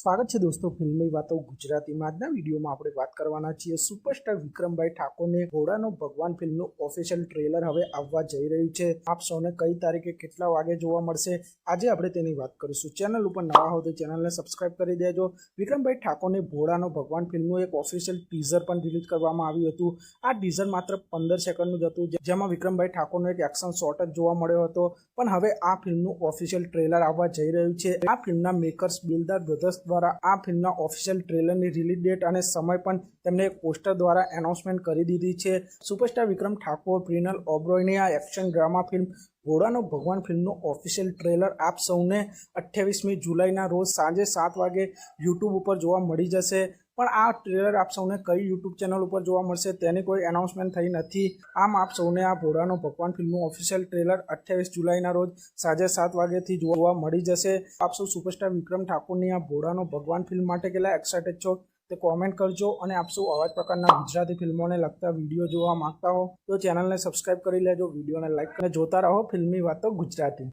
સ્વાગત છે દોસ્તો ફિલ્મી વાતો ગુજરાતીમાં. આજના વિડીયોમાં આપણે વાત કરવાના છીએ સુપરસ્ટાર વિક્રમભાઈ ઠાકોરને ઘોડાનો ભગવાન ફિલ્મનું ઓફિશિયલ ટ્રેલર હવે આવવા જઈ રહ્યું છે. આપ સૌને કઈ તારીખે કેટલા વાગે જોવા મળશે આજે આપણે તેની વાત કરીશું. ચેનલ ઉપર નવા હો તો ચેનલને સબસ્ક્રાઇબ કરી દેજો. વિક્રમભાઈ ઠાકોરને ઘોડાનો ભગવાન ફિલ્મનું એક ઓફિશિયલ ટીઝર પણ રિલીઝ કરવામાં આવ્યું હતું. આ ટીઝર માત્ર પંદર સેકન્ડનું જ હતું જેમાં વિક્રમભાઈ ઠાકોરનો એક એક્શન શોટ જ જોવા મળ્યો હતો. પણ હવે આ ફિલ્મનું ઓફિશિયલ ટ્રેલર આવવા જઈ રહ્યું છે. આ ફિલ્મના મેકર્સ બિલદાર બ્રધર્સ દ્વારા આ ફિલ્મના ઓફિશિયલ ટ્રેલરની રિલીઝ ડેટ અને સમય પણ તેમણે એક પોસ્ટર દ્વારા એનાઉન્સમેન્ટ કરી દીધી છે. સુપરસ્ટાર વિક્રમ ઠાકોર, પ્રિનલ ઓબ્રોયની આ એક્શન ડ્રામા ફિલ્મ ઘોડાનો ભગવાન ફિલ્મનું ઓફિશિયલ ટ્રેલર આપ સૌને અઠ્યાવીસમી જુલાઈના રોજ સાંજે સાત વાગે યુટ્યુબ ઉપર જોવા મળી જશે. પણ આ ટ્રેલર આપ સૌને કઈ યુટ્યુબ ચેનલ ઉપર જોવા મળશે તેની કોઈ એનાઉન્સમેન્ટ થઈ નથી. આમ આપ સૌને આ ભોળાનો ભગવાન ફિલ્મનું ઓફિશિયલ ટ્રેલર અઠ્યાવીસ જુલાઈના રોજ સાંજે સાત વાગ્યાથી જોવા મળી જશે. આપ સૌ સુપરસ્ટાર વિક્રમ ઠાકોરની આ ભોળાનો ભગવાન ફિલ્મ માટે કેટલા એક્સાઇટેડ છો તે કોમેન્ટ કરજો અને આપ સૌ આવા જ પ્રકારના ગુજરાતી ફિલ્મોને લગતા વીડિયો જોવા માંગતા હો તો ચેનલને સબસ્ક્રાઇબ કરી લેજો વિડીયોને લાઈક અને જોતા રહો ફિલ્મી વાતો ગુજરાતી.